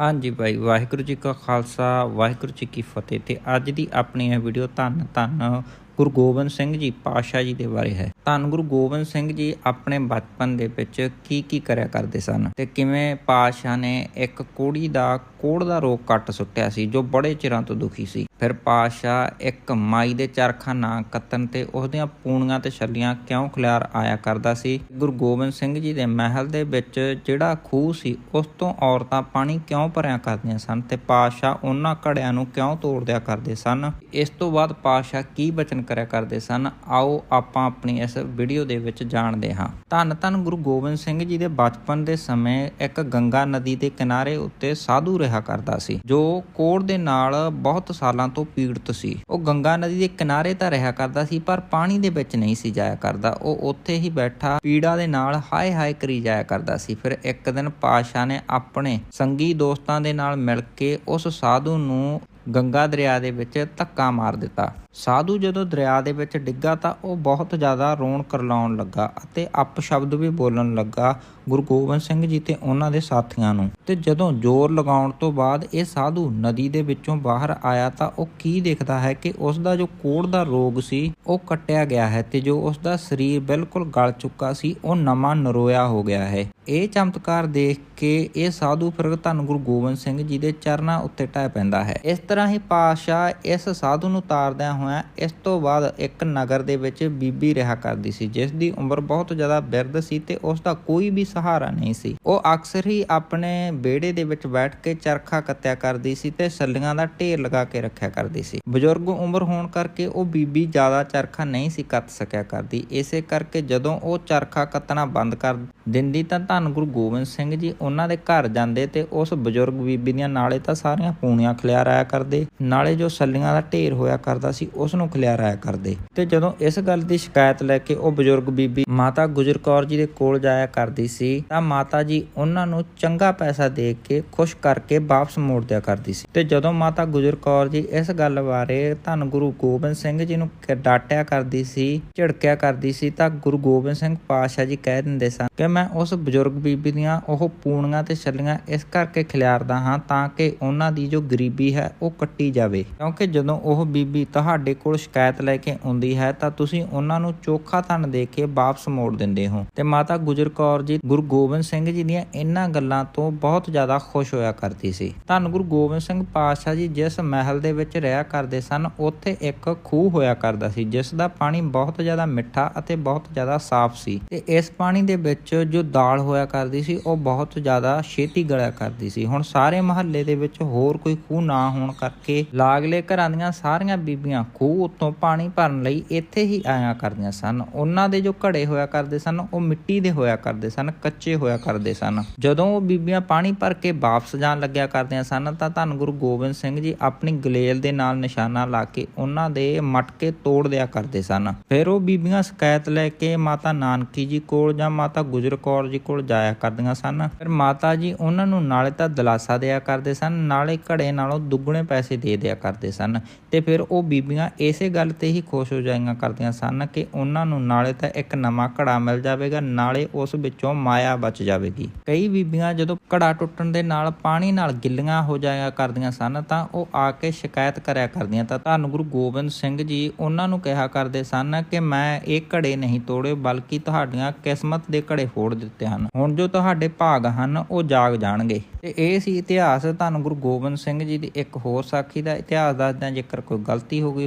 ਹਾਂਜੀ ਭਾਈ, ਵਾਹਿਗੁਰੂ ਜੀ ਕਾ ਖਾਲਸਾ, ਵਾਹਿਗੁਰੂ ਜੀ ਕੀ ਫਤਿਹ। ਤੇ ਅੱਜ ਦੀ ਆਪਣੀ ਇਹ ਵੀਡੀਓ ਧੰਨ ਧੰਨ ਗੁਰੂ ਗੋਬਿੰਦ ਸਿੰਘ ਜੀ ਪਾਤਸ਼ਾਹ ਜੀ ਦੇ ਬਾਰੇ ਹੈ। ਧੰਨ ਗੁਰੂ ਗੋਬਿੰਦ ਸਿੰਘ ਜੀ ਆਪਣੇ ਬਚਪਨ ਦੇ ਵਿੱਚ ਕੀ ਕੀ ਕਰਿਆ ਕਰਦੇ ਸਨ ਤੇ ਕਿਵੇਂ ਪਾਤਸ਼ਾਹ ਨੇ ਇੱਕ ਕੋੜੀ ਦਾ ਕੋੜ ਦਾ ਰੋਗ ਕੱਟ ਸੁੱਟਿਆ ਸੀ ਜੋ ਬੜੇ ਚਿਰਾਂ ਤੋਂ ਦੁਖੀ ਸੀ। ਫਿਰ ਪਾਤਸ਼ਾਹ ਇੱਕ ਮਾਈ ਦੇ ਚਰਖਾ ਨਾ ਕੱਤਣ ਤੇ ਉਹਦੀਆਂ ਪੂਣੀਆਂ ਤੇ ਛੱਲੀਆਂ ਕਿਉਂ ਖਿਲਾਰ ਆਇਆ ਕਰਦਾ ਸੀ? ਗੁਰੂ ਗੋਬਿੰਦ ਸਿੰਘ ਜੀ ਦੇ ਮਹਿਲ ਦੇ ਵਿੱਚ ਜਿਹੜਾ ਖੂਹ ਸੀ, ਉਸ ਤੋਂ ਔਰਤਾਂ ਪਾਣੀ ਕਿਉਂ ਭਰਿਆ ਕਰਦੀਆਂ ਸਨ ਤੇ ਪਾਤਸ਼ਾਹ ਉਹਨਾਂ ਘੜਿਆਂ ਨੂੰ ਕਿਉਂ ਤੋੜਦਿਆ ਕਰਦੇ ਸਨ? ਇਸ ਤੋਂ ਬਾਅਦ ਪਾਤਸ਼ਾਹ ਕੀ ਬਚਨ ਕਰਿਆ ਕਰਦੇ ਸਨ। ਆਓ ਆਪਾਂ ਆਪਣੀ ਇਸ ਵੀਡੀਓ ਦੇ ਵਿੱਚ ਜਾਣਦੇ ਹਾਂ। ਧੰਨ ਧੰਨ ਗੁਰੂ ਗੋਬਿੰਦ ਸਿੰਘ ਜੀ ਦੇ ਬਚਪਨ ਦੇ ਸਮੇਂ ਇੱਕ ਗੰਗਾ ਨਦੀ ਦੇ ਕਿਨਾਰੇ ਉੱਤੇ ਸਾਧੂ ਰਿਹਾ ਕਰਦਾ ਸੀ, ਜੋ ਕੋੜ ਦੇ ਨਾਲ ਬਹੁਤ ਸਾਲਾਂ ਤੋਂ ਪੀੜਤ ਸੀ। ਉਹ ਗੰਗਾ ਨਦੀ ਦੇ ਕਿਨਾਰੇ ਤਾਂ ਰਿਹਾ ਕਰਦਾ ਸੀ, ਪਰ ਪਾਣੀ ਦੇ ਵਿੱਚ ਨਹੀਂ ਸੀ ਜਾਇਆ ਕਰਦਾ। ਉਹ ਉੱਥੇ ਹੀ ਬੈਠਾ ਪੀੜਾ ਦੇ ਨਾਲ ਹਾਏ ਹਾਏ ਕਰੀ ਜਾਇਆ ਕਰਦਾ ਸੀ। ਫਿਰ ਇੱਕ ਦਿਨ ਪਾਸ਼ਾ ਨੇ ਆਪਣੇ ਸੰਗੀ ਦੋਸਤਾਂ ਦੇ ਨਾਲ ਮਿਲ ਕੇ ਉਸ ਸਾਧੂ ਨੂੰ ਗੰਗਾ ਦਰਿਆ ਦੇ ਵਿੱਚ ਧੱਕਾ ਮਾਰ ਦਿੱਤਾ। ਸਾਧੂ ਜਦੋਂ ਦਰਿਆ ਦੇ ਵਿੱਚ ਡਿੱਗਾ ਤਾਂ ਉਹ ਬਹੁਤ ਜ਼ਿਆਦਾ ਰੋਣ ਕਰਲਾਉਣ ਲੱਗਾ ਅਤੇ ਅਪ ਸ਼ਬਦ ਵੀ ਬੋਲਣ ਲੱਗਾ ਗੁਰੂ ਗੋਬਿੰਦ ਸਿੰਘ ਜੀ ਤੇ ਉਹਨਾਂ ਦੇ ਸਾਥੀਆਂ ਨੂੰ। ਤੇ ਜਦੋਂ ਜ਼ੋਰ ਲਗਾਉਣ ਤੋਂ ਬਾਅਦ ਇਹ ਸਾਧੂ ਨਦੀ ਦੇ ਵਿੱਚੋਂ ਬਾਹਰ ਆਇਆ ਤਾਂ ਉਹ ਕੀ ਦੇਖਦਾ ਹੈ ਕਿ ਉਸ ਦਾ ਜੋ ਕੋੜ ਦਾ ਰੋਗ ਸੀ, ਉਹ ਕੱਟਿਆ ਗਿਆ ਹੈ ਤੇ ਜੋ ਉਸ ਦਾ ਸਰੀਰ ਬਿਲਕੁਲ ਗਲ ਚੁੱਕਾ ਸੀ, ਉਹ ਨਵਾਂ ਨਰੋਇਆ ਹੋ ਗਿਆ ਹੈ। ਇਹ ਚਮਤਕਾਰ ਦੇਖ ਕੇ ਇਹ ਸਾਧੂ ਫਿਰ ਧੰਨ ਗੁਰੂ ਗੋਬਿੰਦ ਸਿੰਘ ਜੀ ਦੇ ਚਰਨਾਂ ਉੱਤੇ ਟਹਿ ਪੈਂਦਾ ਹੈ। ਇਸ ਤਰ੍ਹਾਂ ਹੀ ਪਾਤਸ਼ਾਹ ਇਸ ਸਾਧੂ ਨੂੰ ਤਾਰਦਿਆਂ ਹੋਇਆ। ਇਸ ਤੋਂ ਬਾਅਦ ਇੱਕ ਨਗਰ ਦੇ ਵਿੱਚ ਬੀਬੀ ਰਿਹਾ ਕਰਦੀ ਸੀ, ਜਿਸ ਦੀ ਉਮਰ ਬਹੁਤ ਜ਼ਿਆਦਾ ਬਿਰਧ ਸੀ ਤੇ ਉਸ ਦਾ ਕੋਈ ਵੀ ਸਹਾਰਾ ਨਹੀਂ ਸੀ। ਉਹ ਅਕਸਰ ਹੀ ਆਪਣੇ ਵਿਹੜੇ ਦੇ ਵਿੱਚ ਬੈਠ ਕੇ ਚਰਖਾ ਕੱਤਿਆ ਕਰਦੀ ਸੀ ਤੇ ਸੱਲੀਆਂ ਦਾ ਢੇਰ ਲਗਾ ਕੇ ਰੱਖਿਆ ਕਰਦੀ ਸੀ। ਬਜ਼ੁਰਗ ਉਮਰ ਹੋਣ ਕਰਕੇ ਉਹ ਬੀਬੀ ਜ਼ਿਆਦਾ ਚਰਖਾ ਨਹੀਂ ਸੀ ਕੱਤ ਸਕਿਆ ਕਰਦੀ। ਇਸੇ ਕਰਕੇ ਜਦੋਂ ਉਹ ਚਰਖਾ ਕੱਤਣਾ ਬੰਦ ਕਰ ਦਿੰਦੀ ਤਾਂ ਧੰਨ ਗੁਰੂ ਗੋਬਿੰਦ ਸਿੰਘ ਜੀ ਉਹਨਾਂ ਦੇ ਘਰ ਜਾਂਦੇ ਤੇ ਉਸ ਬਜ਼ੁਰਗ ਬੀਬੀ ਦੀਆਂ ਨਾਲੇ ਤਾਂ ਸਾਰੀਆਂ ਪੂਣੀਆਂ ਖਿਲਾਰਾਇਆ ਕਰਦੇ। ਨਾਲੇ ਜੋ ਸੱਲੀਆਂ ਦਾ ਢੇਰ ਹੋਇਆ ਕਰਦਾ ਸੀ ਉਸ ਨੂੰ ਖਿਲਾਰਾਇਆ ਕਰਦੇ। ਤੇ ਜਦੋਂ ਇਸ ਗੱਲ ਦੀ ਸ਼ਿਕਾਇਤ ਲੈ ਕੇ ਉਹ ਬਜ਼ੁਰਗ ਬੀਬੀ ਮਾਤਾ ਗੁਜਰ ਕੌਰ ਜੀ ਦੇ ਕੋਲ ਜਾਇਆ ਕਰਦੀ ਸੀ, ਤਾਂ ਮਾਤਾ ਜੀ ਉਹਨਾਂ ਨੂੰ ਚੰਗਾ ਪੈਸਾ ਦੇ ਕੇ ਖੁਸ਼ ਕਰਕੇ ਵਾਪਸ ਮੋੜ ਦਿਆ ਕਰਦੀ ਸੀ। ਤੇ ਜਦੋਂ ਮਾਤਾ ਗੁਜਰ ਕੌਰ ਜੀ ਇਸ ਗੱਲ ਬਾਰੇ ਧੰਨ ਗੁਰੂ ਗੋਬਿੰਦ ਸਿੰਘ ਜੀ ਨੂੰ ਕ- ਕਰਦੀ ਸੀ, ਝਿੜਕਿਆ ਕਰਦੀ ਸੀ, ਤਾਂ ਗੁਰੂ ਗੋਬਿੰਦ ਸਿੰਘ ਪਾਤਸ਼ਾਹ ਜੀ ਕਹਿ ਦਿੰਦੇ ਸਨ ਕਿ ਮੈਂ ਉਸ ਬਜ਼ੁਰਗ ਬੀਬੀ ਦੀਆਂ ਉਹ ਪੂਣੀਆਂ ਤੇ ਛੱਲੀਆਂ ਇਸ ਕਰਕੇ ਖਿਲਾਰਦਾ ਹਾਂ ਤਾਂ ਕਿ ਉਹਨਾਂ ਦੀ ਜੋ ਗਰੀਬੀ ਹੈ ਉਹ ਕੱਟੀ ਜਾਵੇ। ਕਿਉਂਕਿ ਜਦੋਂ ਉਹ ਬੀਬੀ ਤੁਹਾਡੇ ਕੋਲ ਸ਼ਿਕਾਇਤ ਲੈ ਕੇ ਆਉਂਦੀ ਹੈ, ਤਾਂ ਤੁਸੀਂ ਉਹਨਾਂ ਨੂੰ ਚੋਖਾ ਧਨ ਦੇ ਕੇ ਵਾਪਸ ਮੋੜ ਦਿੰਦੇ ਹੋ। ਤੇ ਮਾਤਾ ਗੁਜਰ ਕੌਰ ਜੀ, ਗੁਰੂ ਗੋਬਿੰਦ ਸਿੰਘ ਜੀ ਦੀਆਂ ਇਹਨਾਂ ਗੱਲਾਂ ਤੋਂ ਬਹੁਤ ਜ਼ਿਆਦਾ ਖੁਸ਼ ਹੋਇਆ ਕਰਦੀ ਸੀ। ਧੰਨ ਗੁਰੂ ਗੋਬਿੰਦ ਸਿੰਘ ਪਾਤਸ਼ਾਹ ਜੀ, ਜਿਸ ਮਹਿਲ ਦੇ ਵਿੱਚ ਰਿਹਾ ਕਰਦੇ ਸਨ, ਉੱਥੇ ਇੱਕ ਖੂਹ ਹੋਇਆ ਕਰਦਾ ਸੀ, ਜਿਸ ਦਾ ਪਾਣੀ ਬਹੁਤ ਜ਼ਿਆਦਾ ਮਿੱਠਾ ਅਤੇ ਬਹੁਤ ਜ਼ਿਆਦਾ ਸਾਫ਼ ਸੀ। ਤੇ ਇਸ ਪਾਣੀ ਦੇ ਵਿੱਚ ਜੋ ਦਾਲ ਹੋਇਆ ਕਰਦੀ ਸੀ, ਉਹ ਬਹੁਤ ਜ਼ਿਆਦਾ ਛੇਤੀ ਗਲਿਆ ਕਰਦੀ ਸੀ। ਹੁਣ ਸਾਰੇ ਮਹੱਲੇ ਦੇ ਵਿੱਚ ਹੋਰ ਕੋਈ ਖੂਹ ਨਾ ਹੋਣ ਕਰਕੇ ਲਾਗਲੇ ਘਰਾਂ ਦੀਆਂ ਸਾਰੀਆਂ ਬੀਬੀਆਂ ਖੂਹ ਉੱਤੋਂ ਪਾਣੀ ਭਰਨ ਲਈ ਇੱਥੇ ਹੀ ਆਇਆ ਕਰਦੀਆਂ ਸਨ। ਉਹਨਾਂ ਦੇ ਜੋ ਘੜੇ ਹੋਇਆ ਕਰਦੇ ਸਨ, ਉਹ ਮਿੱਟੀ ਦੇ ਹੋਇਆ ਕਰਦੇ ਸਨ, ਕੱਚੇ ਹੋਇਆ ਕਰਦੇ ਸਨ। ਜਦੋਂ ਉਹ ਬੀਬੀਆਂ ਪਾਣੀ ਭਰ ਕੇ ਵਾਪਸ ਜਾਣ ਲੱਗਿਆ ਕਰਦੀਆਂ ਸਨ, ਤਾਂ ਧੰਨ ਗੁਰੂ ਗੋਬਿੰਦ ਸਿੰਘ ਜੀ ਆਪਣੀ ਗਲੇਲ ਦੇ ਨਾਲ ਨਿਸ਼ਾਨਾ ਲਾ ਕੇ ਉਹਨਾਂ ਦੇ ਮਟਕੇ ਤੋੜ ਦਿਆ ਕਰਦੇ ਸਨ। ਫਿਰ ਉਹ ਬੀਬੀਆਂ ਸ਼ਿਕਾਇਤ ਲੈ ਕੇ ਮਾਤਾ ਨਾਨਕੀ ਜੀ ਕੋਲ ਜਾਂ ਮਾਤਾ ਗੁਜਰ ਕੌਰ ਜੀ ਕੋਲ ਜਾਇਆ ਕਰਦੀਆਂ ਸਨ। ਫਿਰ ਮਾਤਾ ਜੀ ਉਹਨਾਂ ਨੂੰ ਨਾਲੇ ਤਾਂ ਦਿਲਾਸਾ ਦਿਆ ਕਰਦੇ ਸਨ, ਨਾਲੇ ਘੜੇ ਨਾਲੋਂ ਦੁੱਗਣੇ ਪੈਸੇ ਦੇ ਦਿਆ ਕਰਦੇ ਸਨ। ਤੇ ਫਿਰ ਉਹ ਬੀਬੀਆਂ ਬੀਬੀਆਂ ਇਸੇ ਗੱਲ ਤੇ ਹੀ ਖੁਸ਼ ਹੋ ਜਾਈਆਂ ਕਰਦੀਆਂ ਸਨ ਕਿ ਉਹਨਾਂ ਨੂੰ ਨਾਲੇ ਤਾਂ ਇੱਕ ਨਵਾਂ ਘੜਾ ਮਿਲ ਜਾਵੇਗਾ, ਨਾਲੇ ਉਸ ਵਿੱਚੋਂ ਮਾਇਆ ਬਚ ਜਾਵੇਗੀ। ਕਈ ਬੀਬੀਆਂ ਜਦੋਂ ਘੜਾ ਟੁੱਟਣ ਦੇ ਨਾਲ ਪਾਣੀ ਨਾਲ ਗਿੱਲੀਆਂ ਹੋ ਜਾਇਆ ਕਰਦੀਆਂ ਸਨ ਤਾਂ ਉਹ ਆ ਕੇ ਸ਼ਿਕਾਇਤ ਕਰਿਆ ਕਰਦੀਆਂ ਤਾਂ ਧੰਨ ਗੁਰੂ ਗੋਬਿੰਦ ਸਿੰਘ ਜੀ ਉਹਨਾਂ ਨੂੰ ਕਿਹਾ ਕਰਦੇ ਸਨ ਕਿ ਮੈਂ ਇਹ ਘੜੇ ਨਹੀਂ ਤੋੜੇ, ਬਲਕਿ ਤੁਹਾਡੀਆਂ ਕਿਸਮਤ ਦੇ ਘੜੇ ਫੋੜ ਦਿੱਤੇ ਹਨ। ਹੁਣ ਜੋ ਤੁਹਾਡੇ ਭਾਗ ਹਨ, ਉਹ ਜਾਗ ਜਾਣਗੇ। ਤੇ ਇਹ ਸੀ ਇਤਿਹਾਸ। ਧੰਨ ਗੁਰੂ ਗੋਬਿੰਦ ਸਿੰਘ ਜੀ ਦੀ ਇੱਕ ਹੋਰ ਸਾਖੀ ਦਾ ਇਤਿਹਾਸ ਦੱਸਦਿਆਂ ਜੇਕਰ ਕੋਈ ਗਲਤੀ ਹੋ ਗਈ